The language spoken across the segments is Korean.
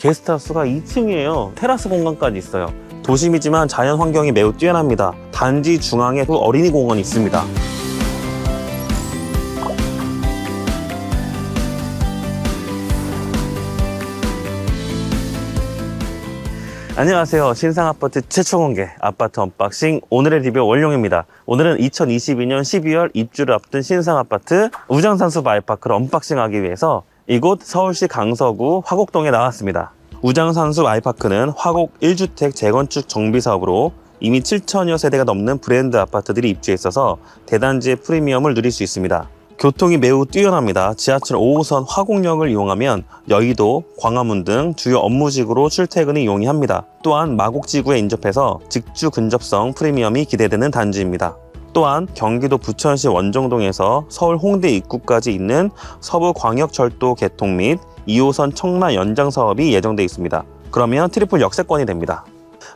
게스트하우스가 2층이에요. 테라스 공간까지 있어요. 도심이지만 자연 환경이 매우 뛰어납니다. 단지 중앙에 또 어린이 공원이 있습니다. 안녕하세요. 신상 아파트 최초 공개 아파트 언박싱 오늘의 리뷰 원룡입니다. 오늘은 2022년 12월 입주를 앞둔 신상 아파트 우장산수 마을파크를 언박싱하기 위해서 이곳 서울시 강서구 화곡동에 나왔습니다. 우장산수 마을파크는 화곡 1주택 재건축 정비 사업으로 이미 7천여 세대가 넘는 브랜드 아파트들이 입주해 있어서 대단지의 프리미엄을 누릴 수 있습니다. 교통이 매우 뛰어납니다. 지하철 5호선 화곡역을 이용하면 여의도, 광화문 등 주요 업무직으로 출퇴근이 용이합니다. 또한 마곡지구에 인접해서 직주 근접성 프리미엄이 기대되는 단지입니다. 또한 경기도 부천시 원정동에서 서울 홍대 입구까지 있는 서부광역철도 개통 및 2호선 청라 연장 사업이 예정돼 있습니다. 그러면 트리플 역세권이 됩니다.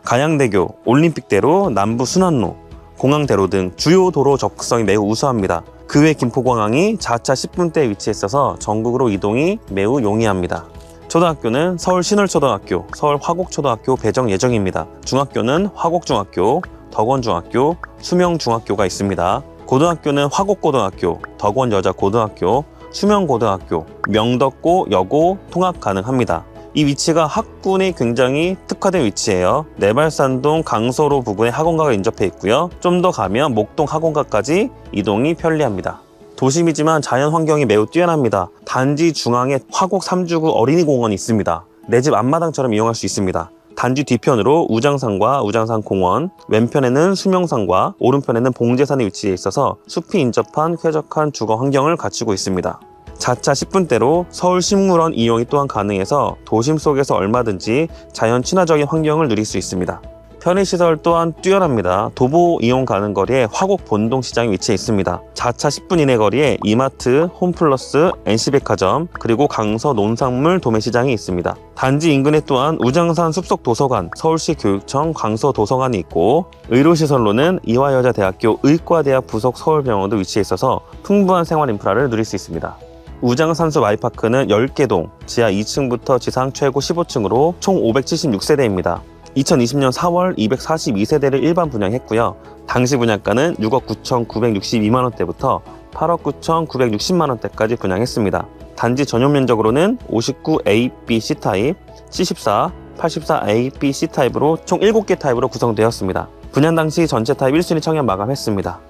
가양대교, 올림픽대로, 남부 순환로, 공항대로 등 주요 도로 접근성이 매우 우수합니다. 그 외 김포공항이 4차 10분대에 위치해 있어서 전국으로 이동이 매우 용이합니다. 초등학교는 서울 신월초등학교, 서울 화곡초등학교 배정 예정입니다. 중학교는 화곡중학교, 덕원중학교, 수명중학교가 있습니다. 고등학교는 화곡고등학교, 덕원여자고등학교, 수명고등학교, 명덕고, 여고 통합 가능합니다. 이 위치가 학군이 굉장히 특화된 위치예요. 내발산동 강서로 부근에 학원가가 인접해 있고요. 좀 더 가면 목동 학원가까지 이동이 편리합니다. 도심이지만 자연 환경이 매우 뛰어납니다. 단지 중앙에 화곡 3주구 어린이 공원이 있습니다. 내 집 앞마당처럼 이용할 수 있습니다. 단지 뒤편으로 우장산과 우장산 공원, 왼편에는 수명산과 오른편에는 봉제산이 위치해 있어서 숲이 인접한 쾌적한 주거 환경을 갖추고 있습니다. 4차 10분대로 서울 식물원 이용이 또한 가능해서 도심 속에서 얼마든지 자연 친화적인 환경을 누릴 수 있습니다. 편의시설 또한 뛰어납니다. 도보 이용 가능 거리에 화곡 본동시장이 위치해 있습니다. 4차 10분 이내 거리에 이마트, 홈플러스, NC백화점, 그리고 강서 농산물 도매시장이 있습니다. 단지 인근에 또한 우장산 숲속 도서관, 서울시 교육청 강서 도서관이 있고 의료시설로는 이화여자대학교 의과대학 부속 서울병원도 위치해 있어서 풍부한 생활 인프라를 누릴 수 있습니다. 우장산수 마이파크는 10개 동, 지하 2층부터 지상 최고 15층으로 총 576세대입니다. 2020년 4월 242세대를 일반 분양했고요. 당시 분양가는 6억 9,962만 원대부터 8억 9,960만 원대까지 분양했습니다. 단지 전용 면적으로는 59A, B, C 타입, C14, 84A, B, C 타입으로 총 7개 타입으로 구성되었습니다. 분양 당시 전체 타입 1순위 청약 마감했습니다.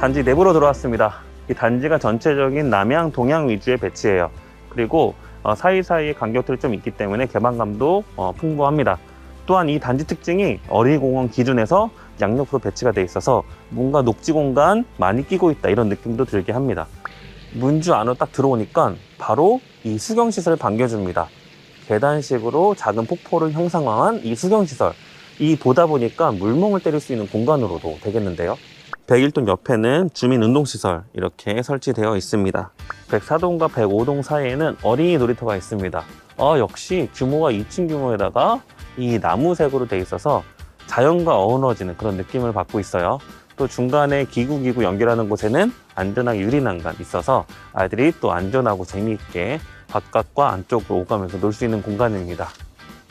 단지 내부로 들어왔습니다. 이 단지가 전체적인 남양, 동양 위주의 배치예요. 그리고 어, 사이사이에 간격들이 좀 있기 때문에 개방감도 어, 풍부합니다. 또한 이 단지 특징이 어린이공원 기준에서 양옆으로 배치가 돼 있어서 뭔가 녹지 공간 많이 끼고 있다 이런 느낌도 들게 합니다. 문주 안으로 딱 들어오니까 바로 이 수경시설을 반겨줍니다. 계단식으로 작은 폭포를 형상화한 이 수경시설. 이 보다 보니까 물멍을 때릴 수 있는 공간으로도 되겠는데요. 101동 옆에는 주민 운동시설 이렇게 설치되어 있습니다. 104동과 105동 사이에는 어린이 놀이터가 있습니다. 어, 역시 규모가 2층 규모에다가 이 나무색으로 돼 있어서 자연과 어우러지는 그런 느낌을 받고 있어요. 또 중간에 기구 기구 연결하는 곳에는 안전하게 유리난간 있어서 아이들이 또 안전하고 재미있게 바깥과 안쪽으로 오가면서 놀 수 있는 공간입니다.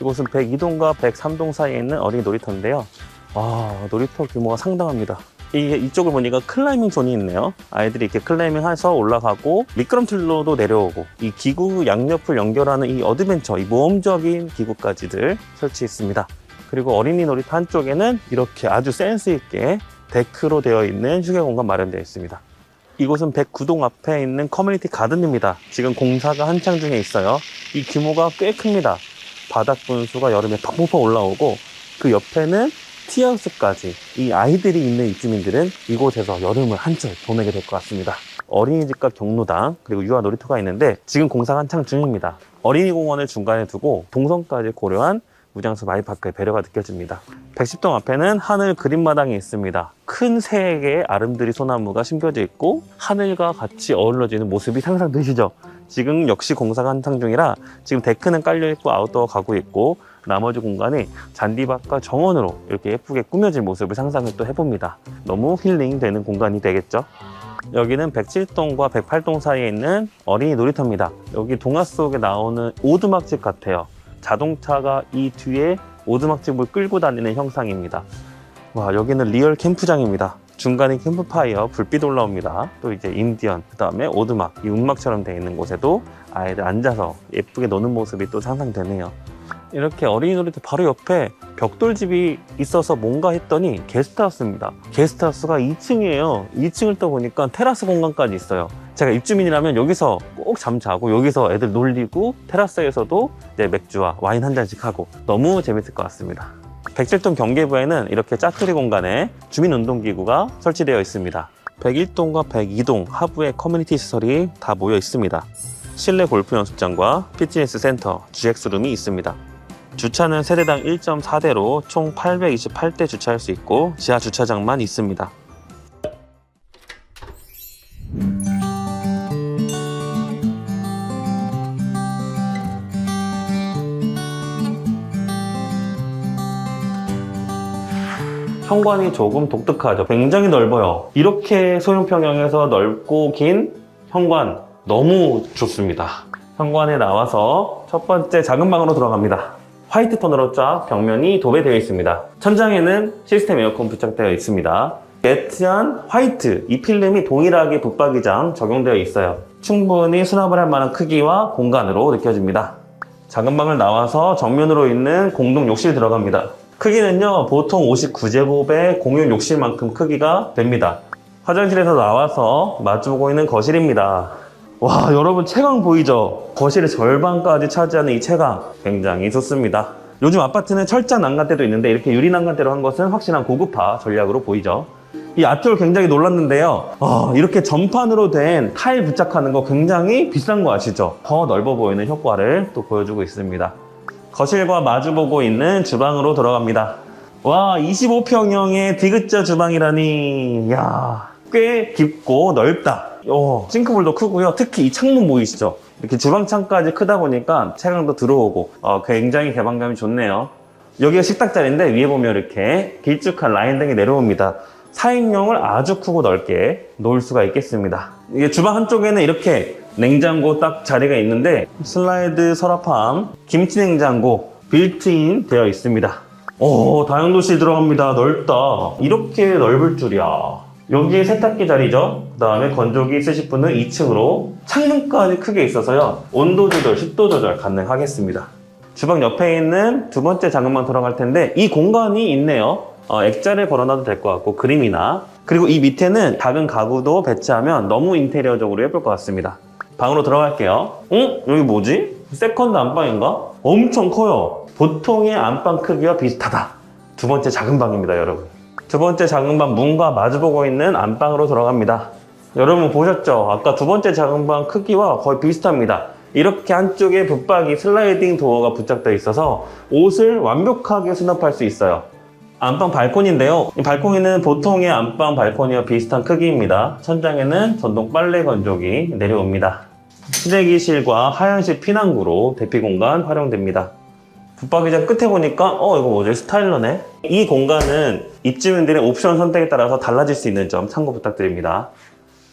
이곳은 102동과 103동 사이에 있는 어린이 놀이터인데요. 와, 놀이터 규모가 상당합니다. 이게 이쪽을 보니까 클라이밍 존이 있네요. 아이들이 이렇게 클라이밍 해서 올라가고 미끄럼틀로도 내려오고 이 기구 양옆을 연결하는 이 어드벤처, 이 모험적인 기구까지들 설치했습니다. 그리고 어린이 놀이터 한쪽에는 이렇게 아주 센스 있게 데크로 되어 있는 휴게 공간 마련되어 있습니다. 이곳은 109동 앞에 있는 커뮤니티 가든입니다. 지금 공사가 한창 중에 있어요. 이 규모가 꽤 큽니다. 바닥 분수가 여름에 퍽퍽 올라오고 그 옆에는 티하우스까지 이 아이들이 있는 입주민들은 이곳에서 여름을 한철 보내게 될 것 같습니다. 어린이집과 경로당 그리고 유아 놀이터가 있는데 지금 공사가 한창 중입니다. 어린이 공원을 중간에 두고 동선까지 고려한 무장수 마이파크의 배려가 느껴집니다. 110동 앞에는 하늘 그린마당이 있습니다. 큰 세 개의 아름드리 소나무가 심겨져 있고 하늘과 같이 어우러지는 모습이 상상되시죠? 지금 역시 공사가 한창 중이라 지금 데크는 깔려 있고 아웃도어 가고 있고 나머지 공간이 잔디밭과 정원으로 이렇게 예쁘게 꾸며진 모습을 상상을 또 해봅니다. 너무 힐링 되는 공간이 되겠죠? 여기는 107동과 108동 사이에 있는 어린이 놀이터입니다. 여기 동화 속에 나오는 오두막집 같아요. 자동차가 이 뒤에 오두막집을 끌고 다니는 형상입니다. 와, 여기는 리얼 캠프장입니다. 중간에 캠프파이어, 불빛 올라옵니다. 또 이제 인디언, 그 다음에 오두막, 이 운막처럼 되어 있는 곳에도 아이들 앉아서 예쁘게 노는 모습이 또 상상되네요. 이렇게 어린이 놀이터 바로 옆에 벽돌집이 있어서 뭔가 했더니 게스트하우스입니다. 게스트하우스가 2층이에요. 2층을 떠보니까 테라스 공간까지 있어요. 제가 입주민이라면 여기서 꼭 잠자고 여기서 애들 놀리고 테라스에서도 맥주와 와인 한 잔씩 하고 너무 재밌을 것 같습니다. 백질동 경계부에는 이렇게 짜투리 공간에 주민운동기구가 설치되어 있습니다. 101동과 102동 하부의 커뮤니티 시설이 다 모여 있습니다. 실내 골프 연습장과 피트니스 센터, GX룸이 있습니다. 주차는 세대당 1.4대로 총 828대 주차할 수 있고 지하 주차장만 있습니다. 현관이 조금 독특하죠. 굉장히 넓어요. 이렇게 소형 평형에서 넓고 긴 현관 너무 좋습니다. 현관에 나와서 첫 번째 작은 방으로 들어갑니다. 화이트 톤으로 쫙 벽면이 도배되어 있습니다. 천장에는 시스템 에어컨 부착되어 있습니다. 매트한 화이트, 이 필름이 동일하게 붙박이장 적용되어 있어요. 충분히 수납을 할 만한 크기와 공간으로 느껴집니다. 작은 방을 나와서 정면으로 있는 공동 욕실 들어갑니다. 크기는요, 보통 59제곱의 공용 욕실만큼 크기가 됩니다. 화장실에서 나와서 마주보고 있는 거실입니다. 와, 여러분 채광 보이죠? 거실의 절반까지 차지하는 이 채광 굉장히 좋습니다. 요즘 아파트는 철장 난간대도 있는데 이렇게 유리 난간대로 한 것은 확실한 고급화 전략으로 보이죠. 이 앞쪽을 굉장히 놀랐는데요. 아, 이렇게 전판으로 된 타일 부착하는 거 굉장히 비싼 거 아시죠? 더 넓어 보이는 효과를 또 보여주고 있습니다. 거실과 마주보고 있는 주방으로 들어갑니다. 와, 25평형의 디귿자 주방이라니, 야, 꽤 깊고 넓다. 오, 싱크볼도 크고요. 특히 이 창문 보이시죠? 이렇게 주방창까지 크다 보니까 채광도 들어오고 어, 굉장히 개방감이 좋네요. 여기가 식탁 자리인데 위에 보면 이렇게 길쭉한 라인 등이 내려옵니다. 4인용을 아주 크고 넓게 놓을 수가 있겠습니다. 이게 주방 한쪽에는 이렇게 냉장고 딱 자리가 있는데 슬라이드 서랍함, 김치 냉장고 빌트인 되어 있습니다. 오, 다용도실 들어갑니다. 넓다. 이렇게 넓을 줄이야. 여기에 세탁기 자리죠. 그 다음에 건조기 쓰실 분은 2층으로 창문까지 크게 있어서요. 온도 조절, 습도 조절 가능하겠습니다. 주방 옆에 있는 두 번째 방 들어갈 텐데 이 공간이 있네요. 어, 액자를 걸어놔도 될 것 같고 그림이나 그리고 이 밑에는 작은 가구도 배치하면 너무 인테리어적으로 예쁠 것 같습니다. 방으로 들어갈게요. 응? 여기 뭐지? 세컨드 안방인가? 엄청 커요. 보통의 안방 크기와 비슷하다. 두 번째 작은 방입니다, 여러분. 두 번째 작은 방 문과 마주보고 있는 안방으로 들어갑니다. 여러분 보셨죠? 아까 두 번째 작은 방 크기와 거의 비슷합니다. 이렇게 한쪽에 붙박이 슬라이딩 도어가 부착되어 있어서 옷을 완벽하게 수납할 수 있어요. 안방 발코니인데요. 이 발코니는 보통의 안방 발코니와 비슷한 크기입니다. 천장에는 전동 빨래 건조기 내려옵니다. 쓰레기실과 하얀실 피난구로 대피 공간 활용됩니다. 붙박이장 끝에 보니까 어 이거 뭐지 스타일러네 이 공간은 입주민들의 옵션 선택에 따라서 달라질 수 있는 점 참고 부탁드립니다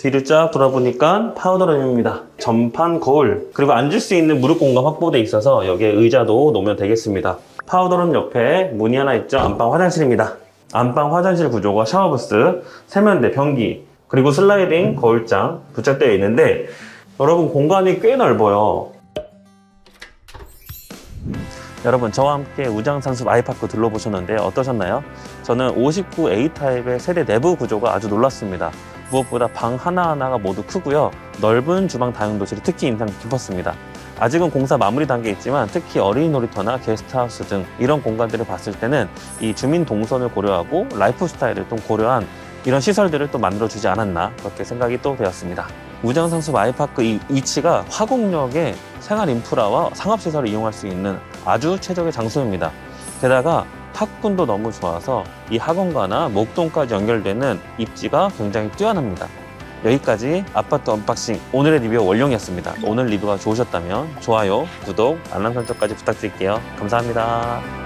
뒤를 쫙 돌아보니까 파우더룸입니다. 전판 거울 그리고 앉을 수 있는 무릎 공간 확보돼 있어서 여기에 의자도 놓으면 되겠습니다. 파우더룸 옆에 문이 하나 있죠? 안방 화장실입니다. 안방 화장실 구조가 샤워부스 세면대 변기 그리고 슬라이딩 거울장 부착되어 있는데 여러분 공간이 꽤 넓어요. 여러분 저와 함께 우장산숲 아이파크 둘러보셨는데 어떠셨나요? 저는 59A 타입의 세대 내부 구조가 아주 놀랐습니다. 무엇보다 방 하나하나가 모두 크고요. 넓은 주방 다용도실이 특히 인상 깊었습니다. 아직은 공사 마무리 단계에 있지만 특히 어린이 놀이터나 게스트하우스 등 이런 공간들을 봤을 때는 이 주민 동선을 고려하고 라이프 스타일을 좀 고려한 이런 시설들을 또 만들어주지 않았나 그렇게 생각이 또 되었습니다. 우장산숲 아이파크 이 위치가 화곡역의 생활 인프라와 상업시설을 이용할 수 있는 아주 최적의 장소입니다. 게다가 학군도 너무 좋아서 이 학원가나 목동까지 연결되는 입지가 굉장히 뛰어납니다. 여기까지 아파트 언박싱 오늘의 리뷰 원룡이었습니다. 오늘 리뷰가 좋으셨다면 좋아요, 구독, 알람 설정까지 부탁드릴게요. 감사합니다.